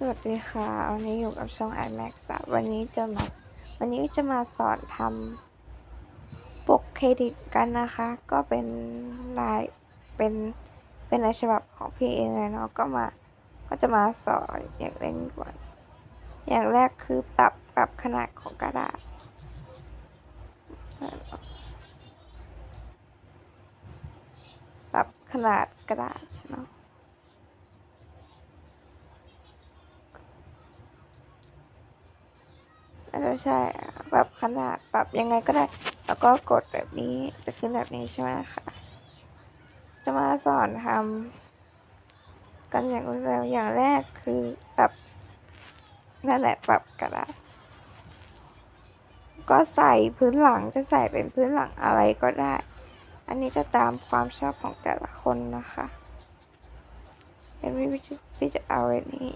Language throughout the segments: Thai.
สวัสดีค่ะ วันนี้อยู่กับช่อง iMax อะวันนี้จะมา วันนี้จะมาสอนทำปกเครดิตกันนะคะ ก็เป็นลาย เป็น เป็นในฉบับของพี่เองเลยเนาะ ก็มา ก็จะมาสอนอย่างเร่งด่วนอย่างแรกคือปรับ ปรับขนาดของกระดาษ ปรับขนาดกระดาษ เนาะน่ใช่อะปรับขนาดปรับยังไงก็ได้ แล้วก็กดแบบนี้จะขึ้นแบบนี้ใช่ไหมคะจะมาสอนทำกันอย่างเร็วอย่างแรกคือปรับนั่นแหละปรับกระดาษก็ใส่พื้นหลังจะใส่เป็นพื้นหลังอะไรก็ได้ อันนี้จะตามความชอบของแต่ละคนนะคะเป็นวิธีที่จะเอาอันนี้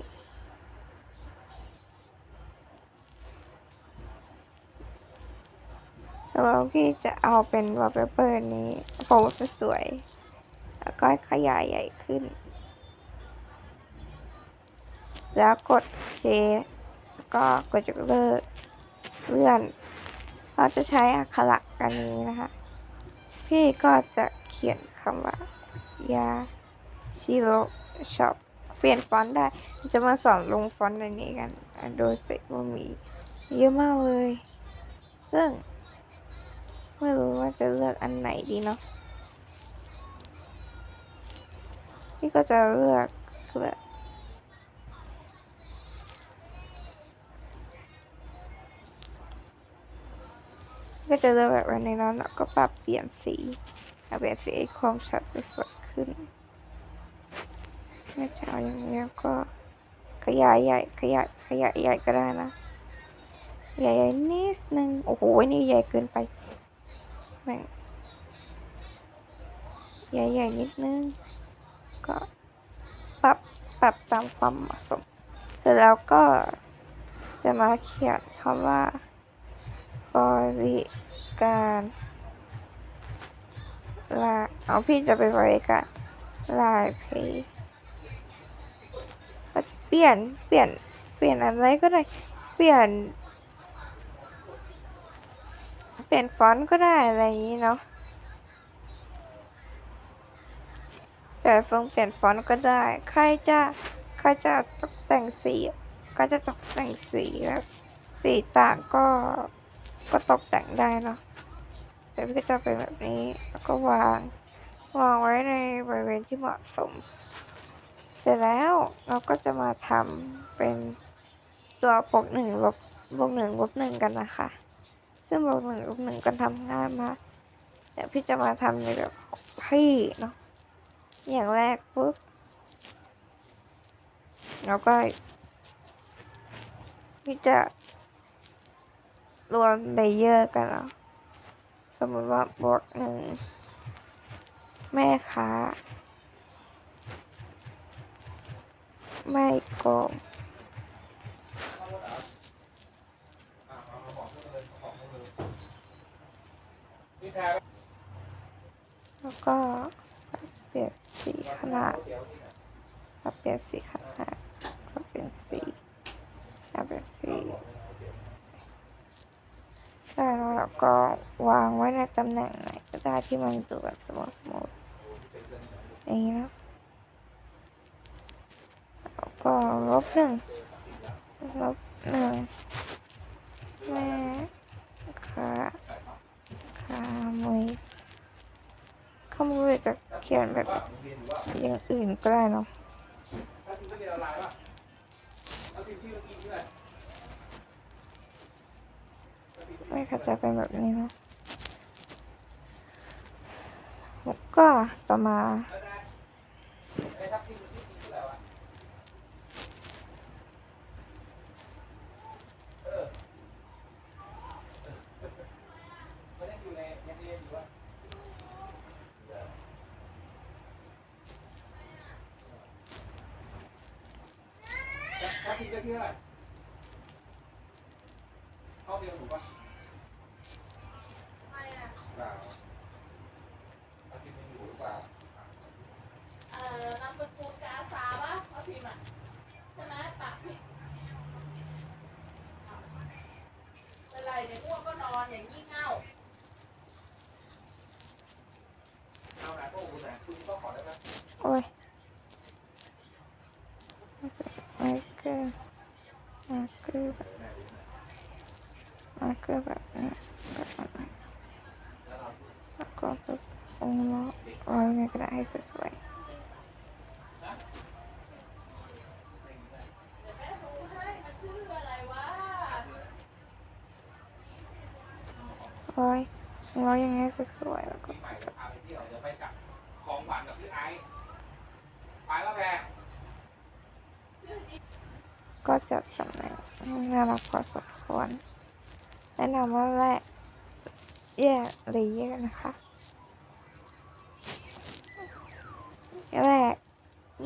สำหรับพี่จะเอาเป็นวอลเปเปอร์นี้โฟมจะสวย แล้วก็ขยายใหญ่ขึ้น แล้วกดเคก็กดยกเลิกเลื่อน เราจะใช้อักขระกันนี้นะคะ พี่ก็จะเขียนคำว่ายาชิโรช็อปเปลี่ยนฟอนต์ได้ จะมาสอนลงฟอนต์ในนี้กัน ดูสิว่ามีเยอะมากเลย ซึ่ง ไม่รู้ว่าจะเลือกอันไหนดีเนาะพี่ก็จะเลือกคือแบบก็จะเลือกแบบในนั้นแล้วก็ปรับเปลี่ยนสีเอาเปลี่ยนสีให้ความชัดไปสดขึ้นถ้าจะเอาอย่างนี้ก็ขยายใหญ่ขยายขยายใหญ่ก็ได้นะ ใหญ่ๆนิดนึง โอ้โห นี่ใหญ่เกินไป แบ่งใหญ่ๆนิดนึง ก็ปรับปรับตามความเหมาะสม เสร็จแล้วก็จะมาเขียนคำว่า บริการลาเอาพี่จะไปบริการลายเพย์เปลี่ยนเปลี่ยนเปลี่ยนอะไรก็ได้ เปลี่ยน ปลี่ยนฟอนต์ก็ได้อะไรอย่างนี้เนาะเปลี่ยนฟงเปลี่ยนฟอนต์ก็ได้ ใครจะใครจะตกแต่งสี ก็จะตกแต่งสีแบบสีต่างก็ก็ตกแต่งได้เนาะแต่พี่ก็จะเป็นแบบนี้แล้วก็วางวางไว้ในบริเวณที่เหมาะสม เสร็จแล้วเราก็จะมาทำเป็นตัวปกหนึ่งลบบวกหนึ่งลบหนึ่งกันนะคะ ซึ่งบวกหนึ่งลบหนึ่งก็ทำง่ายมากเดี๋ยวพี่จะมาทำในแบบของพี่เนาะอย่างแรกปุ๊บแล้วก็พี่จะรวมเลเยอร์กันเนาะสมมติว่าบวกหนึ่งแม่ค้าไม่โกงแล้วก็เปลี่ยน สีขนาดก็เปลี่ยนสีขนาดก็เปลี่ยนสีก็เปลี่ยนสีได้แล้วเราก็วางไว้ในตำแหน่งไหนก็ได้ที่มันดูแบบสมูทสมูทอย่างนี้นะแล้วก็ลบหนึ่งลบหนึ่งแม่ค้าขามือขโมยจะ เขียนแบบอย่างอื่นก็ได้เนาะไม่ค่ะจะเป็นแบบนี้นะแล้วก็ต่อมา ถ้าทีได้ที่เท่าไหร่เข้าเดียวถูกปะเปล่าอาทิตย์นี้อยู่หรือเปล่า เอ่อนามสกุลกบอาสาปะเอาพิมพ์อะใช่ไหมปักผิด อย่างงี่เง่า เอาไหนพวกคุณไหนคุณก็ขอได้ไหม โอ้ยมาร์เกอร์ มาร์เกอแบบมาร์เกอแบบนี้แบบนี้แล้วก็แบบองล้อไว้ในกระดาษให้สวยเดี๋ยวแม่ดูให้มันชื่ออะไรวะๆร้อยร้อยยังไงสวยๆแล้วก็ของขวัญกับพี่ไอซ์ไปแล้วแพร ก็จัดตำแหน่งน่ารักพอสมควรแนะนำว่าแรกแยกเลเยอร์นะคะ แรก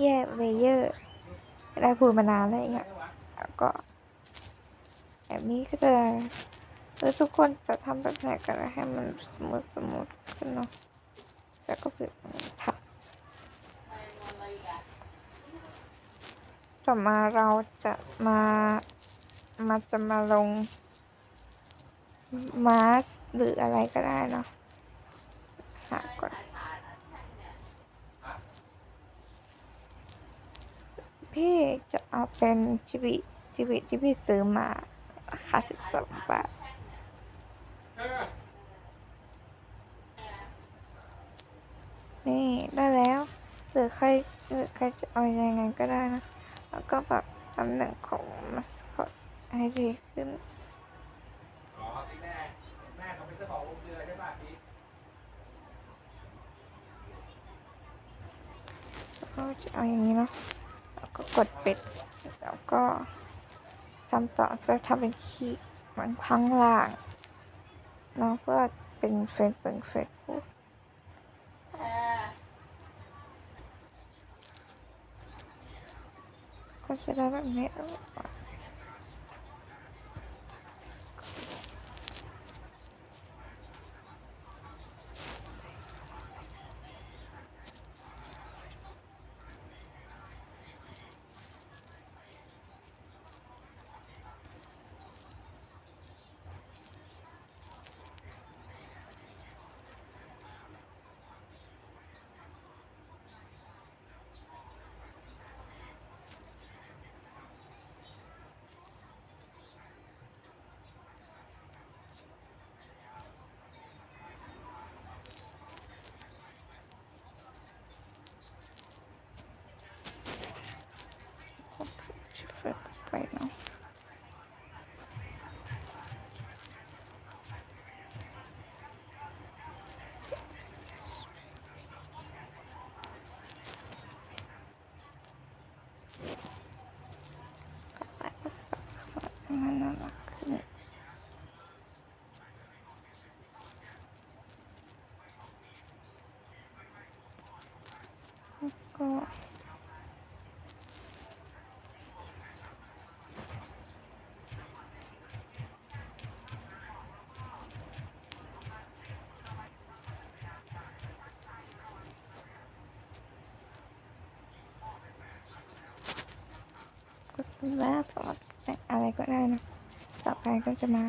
แยกเลเยอร์ได้พูดมานานแล้วอย่างเงี้ยแล้วก็แบบนี้ก็จะแล้วทุกคนจะทำแบบไหนกันให้มันสมูทสมูทขึ้นเนาะแล้วก็แบบถัก ไปนอนอะไรอีกอะ ต่อมาเราจะมามาจะมาลงมาสหรืออะไรก็ได้เนาะหาก่อนถ่ายถ่ายอันที่พี่จะเอาเป็นจิบิจิบิที่พี่ซื้อมาราคาสิบสองบาทนี่ได้แล้วหรือใครหรือใครจะเอายังไงก็ได้นะ แล้วก็แบบตำแหน่งของมัสคอตให้ดีขึ้นแล้วก็จะเอาอย่างนี้เนาะแล้วก็กดปิด แล้วก็ทำต่อจะทำเป็นคีย์เหมือนข้างล่างเนาะเพื่อเป็นเฟซเป็นเฟซบุ๊ก แพร ก็จะได้แบบนี้แล้วก็เฟิร์ไปเนาะมันน่ารักขึ้นแล้วก็ ก็สำ หรับสำหรับแต่งอะไรก็ได้นะต่อไปก็จะมา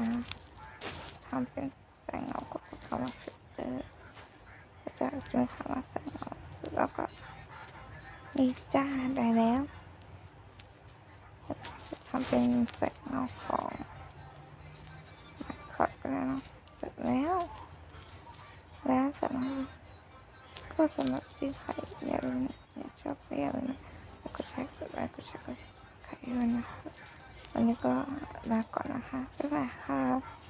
ทำเป็นแสงเงาก็เข้ามาฟิลเตอร์จะจะทำมาแสงเงาเสร็จแล้วก็นี่จ้าได้แล้วทำเป็นแสงเงาของมาคอดก็ได้เนะเสร็จแล้ว แล้วสำหรับก็สำหรับที่ใครอยากรู้นะอยาชอบก็อย่าลืมนะแล้ก็ใช้กดไลค์กดแชร์กด ใครด้วยนะคะ วันนี้ก็ลาก่อนนะคะ บ๊ายบายค่ะ